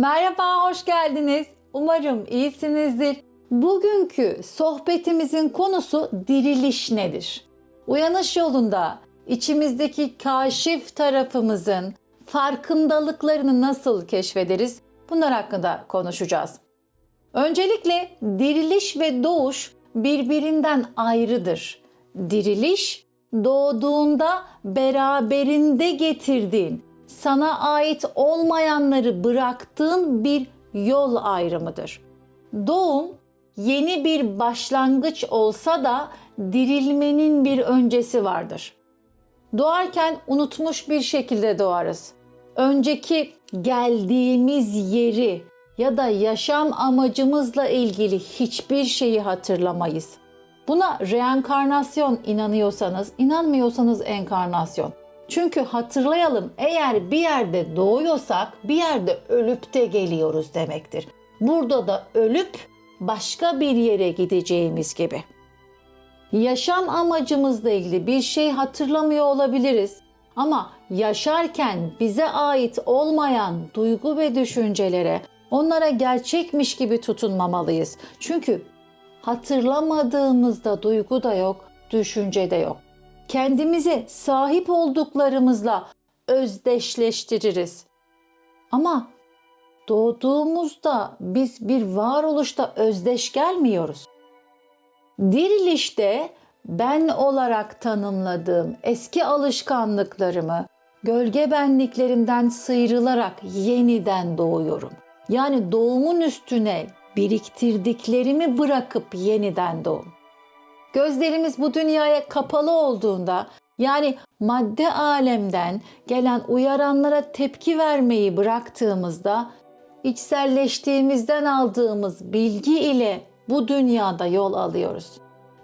Merhaba, hoş geldiniz. Umarım iyisinizdir. Bugünkü sohbetimizin konusu diriliş nedir? Uyanış yolunda içimizdeki kaşif tarafımızın farkındalıklarını nasıl keşfederiz? Bunlar hakkında konuşacağız. Öncelikle diriliş ve doğuş birbirinden ayrıdır. Diriliş doğduğunda beraberinde getirdiğin, sana ait olmayanları bıraktığın bir yol ayrımıdır. Doğum yeni bir başlangıç olsa da dirilmenin bir öncesi vardır. Doğarken unutmuş bir şekilde doğarız. Önceki geldiğimiz yeri ya da yaşam amacımızla ilgili hiçbir şeyi hatırlamayız. Buna reenkarnasyon inanıyorsanız, inanmıyorsanız enkarnasyon. Çünkü hatırlayalım eğer bir yerde doğuyorsak bir yerde ölüp de geliyoruz demektir. Burada da ölüp başka bir yere gideceğimiz gibi. Yaşam amacımızla ilgili bir şey hatırlamıyor olabiliriz. Ama yaşarken bize ait olmayan duygu ve düşüncelere, onlara gerçekmiş gibi tutunmamalıyız. Çünkü hatırlamadığımızda duygu da yok, düşünce de yok. Kendimizi sahip olduklarımızla özdeşleştiririz. Ama doğduğumuzda biz bir varoluşta özdeş gelmiyoruz. Dirilişte ben olarak tanımladığım eski alışkanlıklarımı gölge benliklerimden sıyrılarak yeniden doğuyorum. Yani doğumun üstüne biriktirdiklerimi bırakıp yeniden doğum. Gözlerimiz bu dünyaya kapalı olduğunda yani madde alemden gelen uyaranlara tepki vermeyi bıraktığımızda içselleştiğimizden aldığımız bilgi ile bu dünyada yol alıyoruz.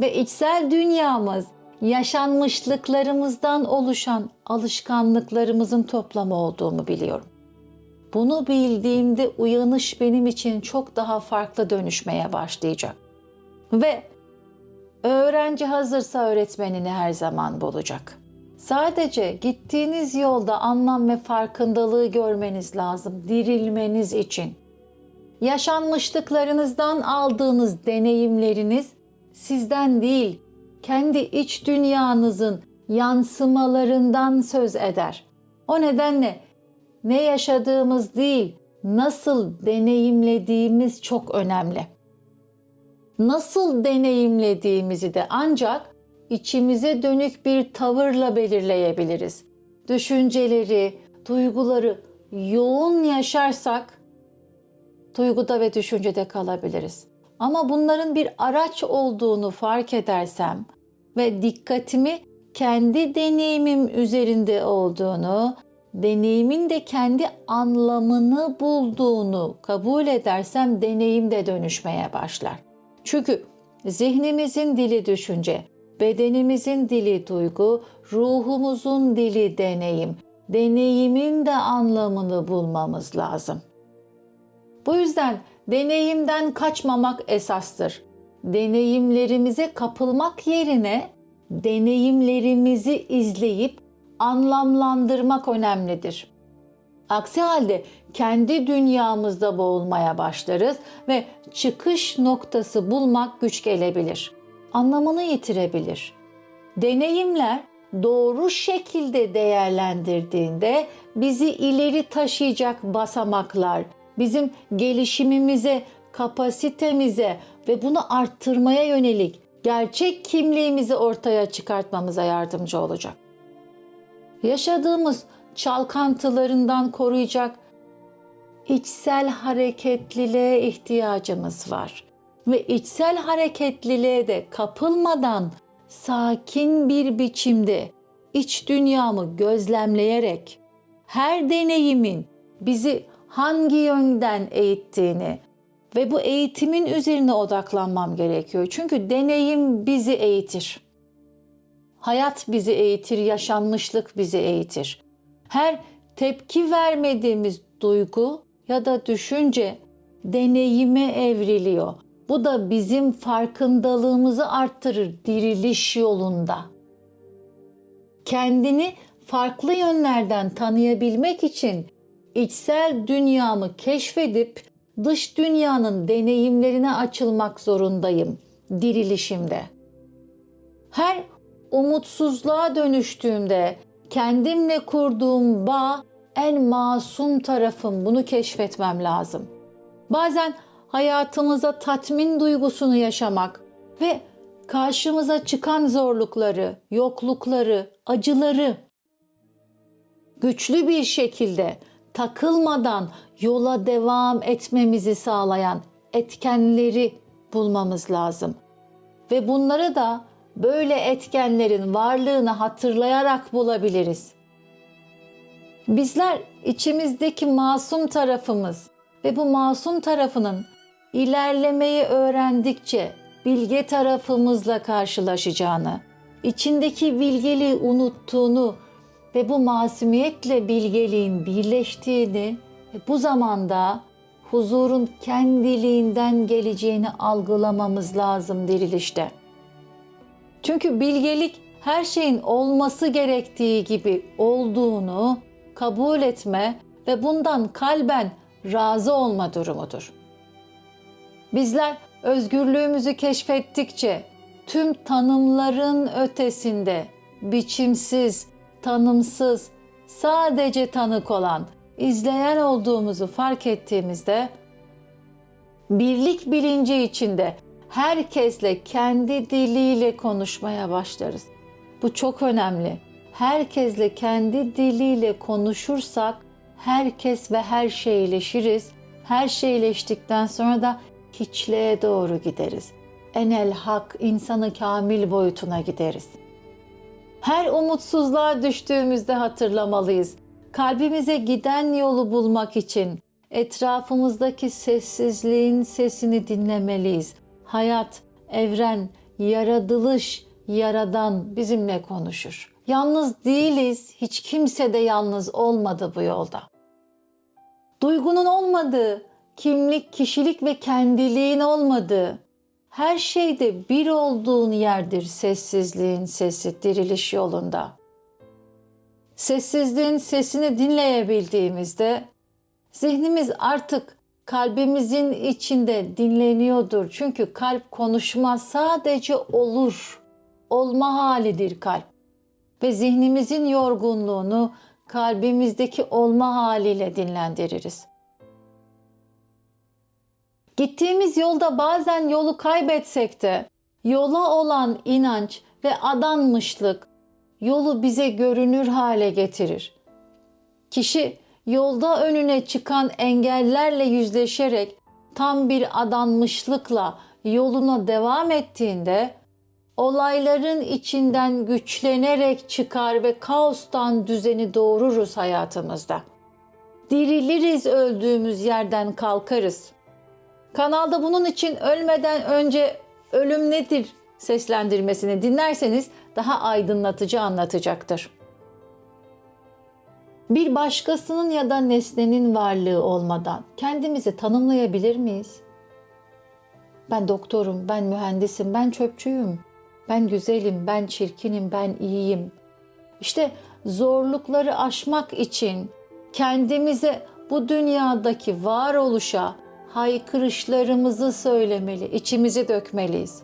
Ve içsel dünyamız yaşanmışlıklarımızdan oluşan alışkanlıklarımızın toplamı olduğumu biliyorum. Bunu bildiğimde uyanış benim için çok daha farklı dönüşmeye başlayacak. Ve öğrenci hazırsa öğretmenini her zaman bulacak. Sadece gittiğiniz yolda anlam ve farkındalığı görmeniz lazım dirilmeniz için. Yaşanmışlıklarınızdan aldığınız deneyimleriniz sizden değil, kendi iç dünyanızın yansımalarından söz eder. O nedenle ne yaşadığımız değil, nasıl deneyimlediğimiz çok önemli. Nasıl deneyimlediğimizi de ancak içimize dönük bir tavırla belirleyebiliriz. Düşünceleri, duyguları yoğun yaşarsak duyguda ve düşüncede kalabiliriz. Ama bunların bir araç olduğunu fark edersem ve dikkatimi kendi deneyimim üzerinde olduğunu, deneyimin de kendi anlamını bulduğunu kabul edersem deneyim de dönüşmeye başlar. Çünkü zihnimizin dili düşünce, bedenimizin dili duygu, ruhumuzun dili deneyim. Deneyimin de anlamını bulmamız lazım. Bu yüzden deneyimden kaçmamak esastır. Deneyimlerimize kapılmak yerine deneyimlerimizi izleyip anlamlandırmak önemlidir. Aksi halde kendi dünyamızda boğulmaya başlarız ve çıkış noktası bulmak güç gelebilir. Anlamını yitirebilir. Deneyimler doğru şekilde değerlendirdiğinde bizi ileri taşıyacak basamaklar, bizim gelişimimize, kapasitemize ve bunu arttırmaya yönelik gerçek kimliğimizi ortaya çıkartmamıza yardımcı olacak. Yaşadığımız çalkantılarından koruyacak içsel hareketliliğe ihtiyacımız var. Ve içsel hareketliliğe de kapılmadan sakin bir biçimde iç dünyamı gözlemleyerek her deneyimin bizi hangi yönden eğittiğini ve bu eğitimin üzerine odaklanmam gerekiyor. Çünkü deneyim bizi eğitir. Hayat bizi eğitir, yaşanmışlık bizi eğitir. Her tepki vermediğimiz duygu ya da düşünce deneyime evriliyor. Bu da bizim farkındalığımızı arttırır diriliş yolunda. Kendini farklı yönlerden tanıyabilmek için içsel dünyamı keşfedip dış dünyanın deneyimlerine açılmak zorundayım dirilişimde. Her umutsuzluğa dönüştüğümde kendimle kurduğum bağ en masum tarafım bunu keşfetmem lazım. Bazen hayatımıza tatmin duygusunu yaşamak ve karşımıza çıkan zorlukları, yoklukları, acıları güçlü bir şekilde takılmadan yola devam etmemizi sağlayan etkenleri bulmamız lazım. Ve bunları da böyle etkenlerin varlığını hatırlayarak bulabiliriz. Bizler içimizdeki masum tarafımız ve bu masum tarafının ilerlemeyi öğrendikçe bilge tarafımızla karşılaşacağını, içindeki bilgeliği unuttuğunu ve bu masumiyetle bilgeliğin birleştiğini ve bu zamanda huzurun kendiliğinden geleceğini algılamamız lazım dirilişte. Çünkü bilgelik her şeyin olması gerektiği gibi olduğunu kabul etme ve bundan kalben razı olma durumudur. Bizler özgürlüğümüzü keşfettikçe tüm tanımların ötesinde biçimsiz, tanımsız, sadece tanık olan, izleyen olduğumuzu fark ettiğimizde birlik bilinci içinde herkesle kendi diliyle konuşmaya başlarız. Bu çok önemli. Herkesle kendi diliyle konuşursak herkes ve her şeyleşiriz. Her şeyleştikten sonra da hiçliğe doğru gideriz. Enel hak insanı kamil boyutuna gideriz. Her umutsuzluğa düştüğümüzde hatırlamalıyız. Kalbimize giden yolu bulmak için etrafımızdaki sessizliğin sesini dinlemeliyiz. Hayat, evren, yaratılış, yaradan bizimle konuşur. Yalnız değiliz, hiç kimse de yalnız olmadı bu yolda. Duygunun olmadığı, kimlik, kişilik ve kendiliğin olmadığı, her şeyde bir olduğun yerdir sessizliğin sesi diriliş yolunda. Sessizliğin sesini dinleyebildiğimizde zihnimiz artık kalbimizin içinde dinleniyordur. Çünkü kalp konuşmaz, sadece olur. Olma halidir kalp. Ve zihnimizin yorgunluğunu kalbimizdeki olma haliyle dinlendiririz. Gittiğimiz yolda bazen yolu kaybetsek de yola olan inanç ve adanmışlık yolu bize görünür hale getirir. Kişi yolda önüne çıkan engellerle yüzleşerek tam bir adanmışlıkla yoluna devam ettiğinde olayların içinden güçlenerek çıkar ve kaostan düzeni doğururuz hayatımızda. Diriliriz öldüğümüz yerden kalkarız. Kanalda bunun için ölmeden önce ölüm nedir seslendirmesini dinlerseniz daha aydınlatıcı anlatacaktır. Bir başkasının ya da nesnenin varlığı olmadan kendimizi tanımlayabilir miyiz? Ben doktorum, ben mühendisim, ben çöpçüyüm, ben güzelim, ben çirkinim, ben iyiyim. İşte zorlukları aşmak için kendimize bu dünyadaki varoluşa haykırışlarımızı söylemeli, içimizi dökmeliyiz.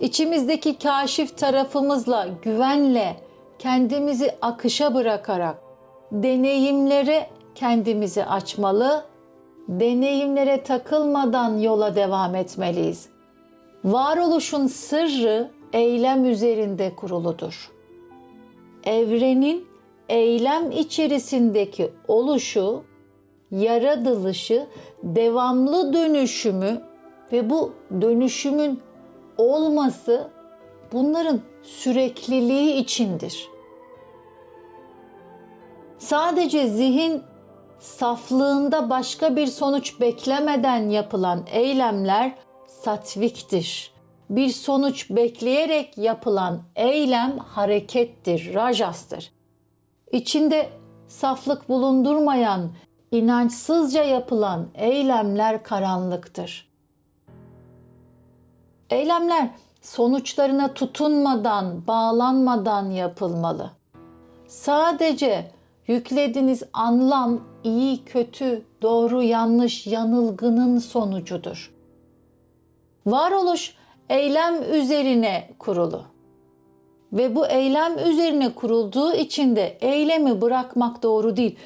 İçimizdeki kaşif tarafımızla, güvenle, kendimizi akışa bırakarak deneyimlere kendimizi açmalı, deneyimlere takılmadan yola devam etmeliyiz. Varoluşun sırrı eylem üzerinde kuruludur. Evrenin eylem içerisindeki oluşu, yaratılışı, devamlı dönüşümü ve bu dönüşümün olması bunların sürekliliği içindir. Sadece zihin saflığında başka bir sonuç beklemeden yapılan eylemler satviktir. Bir sonuç bekleyerek yapılan eylem harekettir, rajastır. İçinde saflık bulundurmayan, inançsızca yapılan eylemler karanlıktır. Eylemler sonuçlarına tutunmadan, bağlanmadan yapılmalı. Sadece yüklediğiniz anlam iyi, kötü, doğru, yanlış, yanılgının sonucudur. Varoluş eylem üzerine kurulu. Ve bu eylem üzerine kurulduğu için de eylemi bırakmak doğru değil.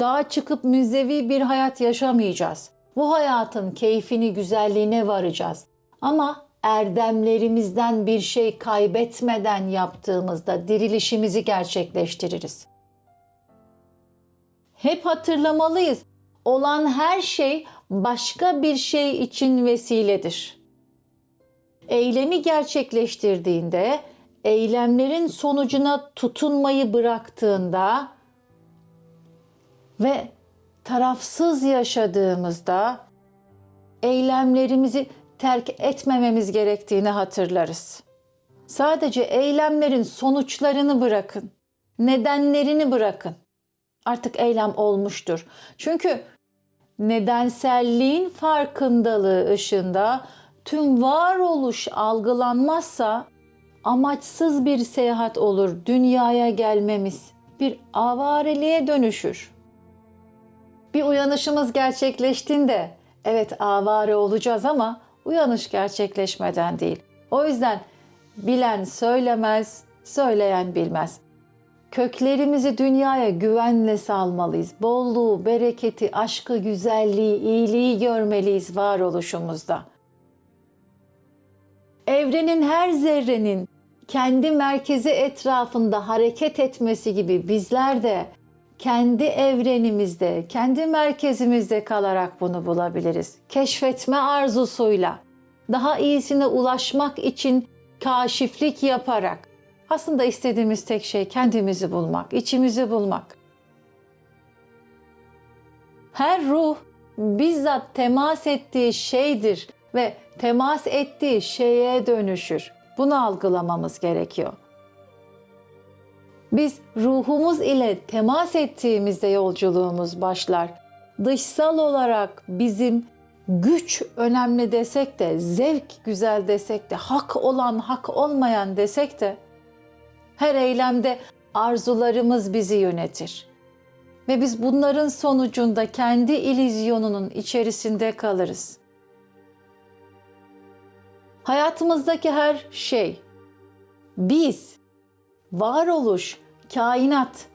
Dağa çıkıp müzevi bir hayat yaşamayacağız. Bu hayatın keyfini, güzelliğine varacağız. Ama erdemlerimizden bir şey kaybetmeden yaptığımızda dirilişimizi gerçekleştiririz. Hep hatırlamalıyız. Olan her şey başka bir şey için vesiledir. Eylemi gerçekleştirdiğinde, eylemlerin sonucuna tutunmayı bıraktığında ve tarafsız yaşadığımızda eylemlerimizi terk etmememiz gerektiğini hatırlarız. Sadece eylemlerin sonuçlarını bırakın. Nedenlerini bırakın. Artık eylem olmuştur. Çünkü nedenselliğin farkındalığı ışığında tüm varoluş algılanmazsa amaçsız bir seyahat olur dünyaya gelmemiz. Bir avareliğe dönüşür. Bir uyanışımız gerçekleştiğinde evet avare olacağız ama uyanış gerçekleşmeden değil. O yüzden bilen söylemez, söyleyen bilmez. Köklerimizi dünyaya güvenle salmalıyız. Bolluğu, bereketi, aşkı, güzelliği, iyiliği görmeliyiz varoluşumuzda. Evrenin her zerrenin kendi merkezi etrafında hareket etmesi gibi bizler de kendi evrenimizde, kendi merkezimizde kalarak bunu bulabiliriz. Keşfetme arzusuyla, daha iyisine ulaşmak için kaşiflik yaparak. Aslında istediğimiz tek şey kendimizi bulmak, içimizi bulmak. Her ruh bizzat temas ettiği şeydir ve temas ettiği şeye dönüşür. Bunu algılamamız gerekiyor. Biz ruhumuz ile temas ettiğimizde yolculuğumuz başlar. Dışsal olarak bizim güç önemli desek de, zevk güzel desek de, hak olan, hak olmayan desek de her eylemde arzularımız bizi yönetir. Ve biz bunların sonucunda kendi ilizyonunun içerisinde kalırız. Hayatımızdaki her şey, biz, varoluş, kainat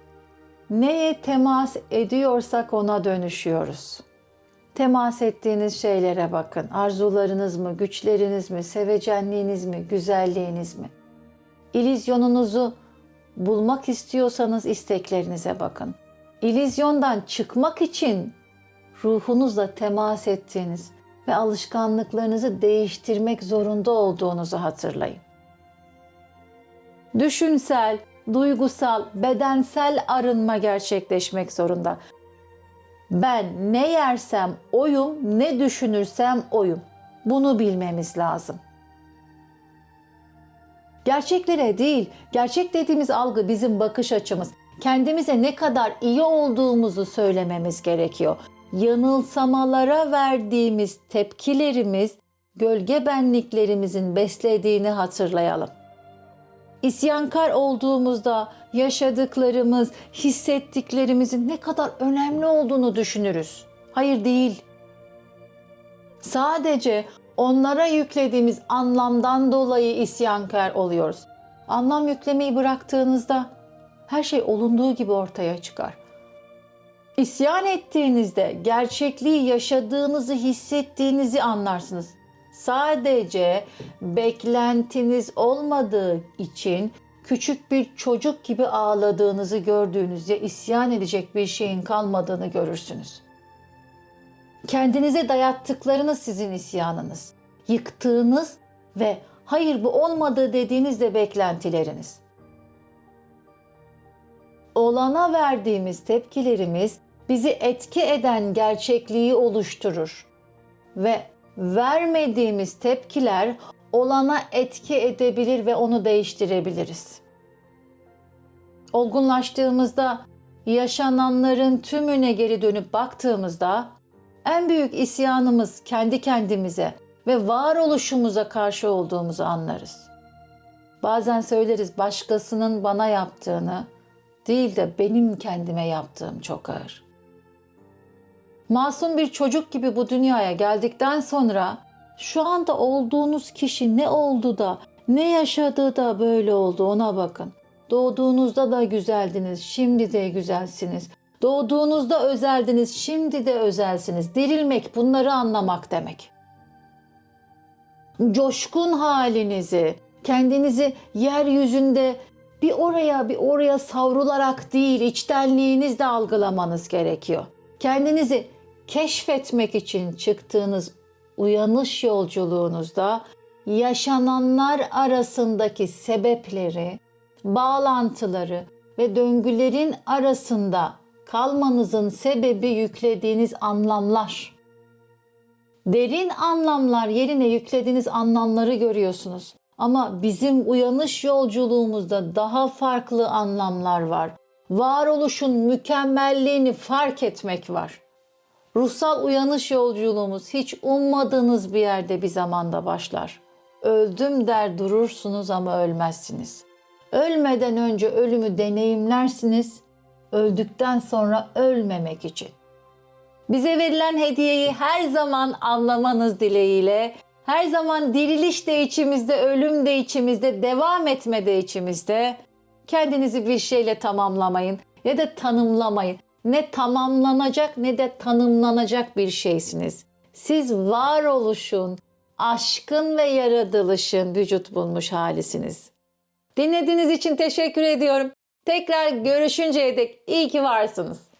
neye temas ediyorsak ona dönüşüyoruz. Temas ettiğiniz şeylere bakın. Arzularınız mı, güçleriniz mi, sevecenliğiniz mi, güzelliğiniz mi? İllüzyonunuzu bulmak istiyorsanız isteklerinize bakın. İllüzyondan çıkmak için ruhunuzla temas ettiğiniz ve alışkanlıklarınızı değiştirmek zorunda olduğunuzu hatırlayın. Düşünsel, duygusal, bedensel arınma gerçekleşmek zorunda. Ben ne yersem oyum, ne düşünürsem oyum. Bunu bilmemiz lazım. Gerçeklere değil, gerçek dediğimiz algı bizim bakış açımız. Kendimize ne kadar iyi olduğumuzu söylememiz gerekiyor. Yanılsamalara verdiğimiz tepkilerimiz gölge benliklerimizin beslediğini hatırlayalım. İsyankar olduğumuzda yaşadıklarımız, hissettiklerimizin ne kadar önemli olduğunu düşünürüz. Hayır değil. Sadece onlara yüklediğimiz anlamdan dolayı isyankar oluyoruz. Anlam yüklemeyi bıraktığınızda her şey olunduğu gibi ortaya çıkar. İsyan ettiğinizde gerçekliği yaşadığınızı hissettiğinizi anlarsınız. Sadece beklentiniz olmadığı için küçük bir çocuk gibi ağladığınızı gördüğünüzde isyan edecek bir şeyin kalmadığını görürsünüz. Kendinize dayattıklarınız sizin isyanınız. Yıktığınız ve hayır bu olmadı dediğiniz de beklentileriniz. Olana verdiğimiz tepkilerimiz bizi etki eden gerçekliği oluşturur ve vermediğimiz tepkiler olana etki edebilir ve onu değiştirebiliriz. Olgunlaştığımızda yaşananların tümüne geri dönüp baktığımızda en büyük isyanımız kendi kendimize ve varoluşumuza karşı olduğumuzu anlarız. Bazen söyleriz başkasının bana yaptığını değil de benim kendime yaptığım çok ağır. Masum bir çocuk gibi bu dünyaya geldikten sonra şu anda olduğunuz kişi ne oldu da ne yaşadığı da böyle oldu ona bakın. Doğduğunuzda da güzeldiniz, şimdi de güzelsiniz. Doğduğunuzda özeldiniz, şimdi de özelsiniz. Dirilmek bunları anlamak demek. Coşkun halinizi, kendinizi yeryüzünde bir oraya bir oraya savrularak değil, içtenliğinizle algılamanız gerekiyor. Kendinizi keşfetmek için çıktığınız uyanış yolculuğunuzda yaşananlar arasındaki sebepleri, bağlantıları ve döngülerin arasında kalmanızın sebebi yüklediğiniz anlamlar. Derin anlamlar yerine yüklediğiniz anlamları görüyorsunuz. Ama bizim uyanış yolculuğumuzda daha farklı anlamlar var. Varoluşun mükemmelliğini fark etmek var. Ruhsal uyanış yolculuğumuz hiç ummadığınız bir yerde bir zamanda başlar. Öldüm der durursunuz ama ölmezsiniz. Ölmeden önce ölümü deneyimlersiniz, öldükten sonra ölmemek için. Bize verilen hediyeyi her zaman anlamanız dileğiyle, her zaman diriliş de içimizde, ölüm de içimizde, devam etme de içimizde. Kendinizi bir şeyle tamamlamayın ya da tanımlamayın. Ne tamamlanacak ne de tanımlanacak bir şeysiniz. Siz varoluşun, aşkın ve yaratılışın vücut bulmuş halisiniz. Dinlediğiniz için teşekkür ediyorum. Tekrar görüşünceye dek iyi ki varsınız.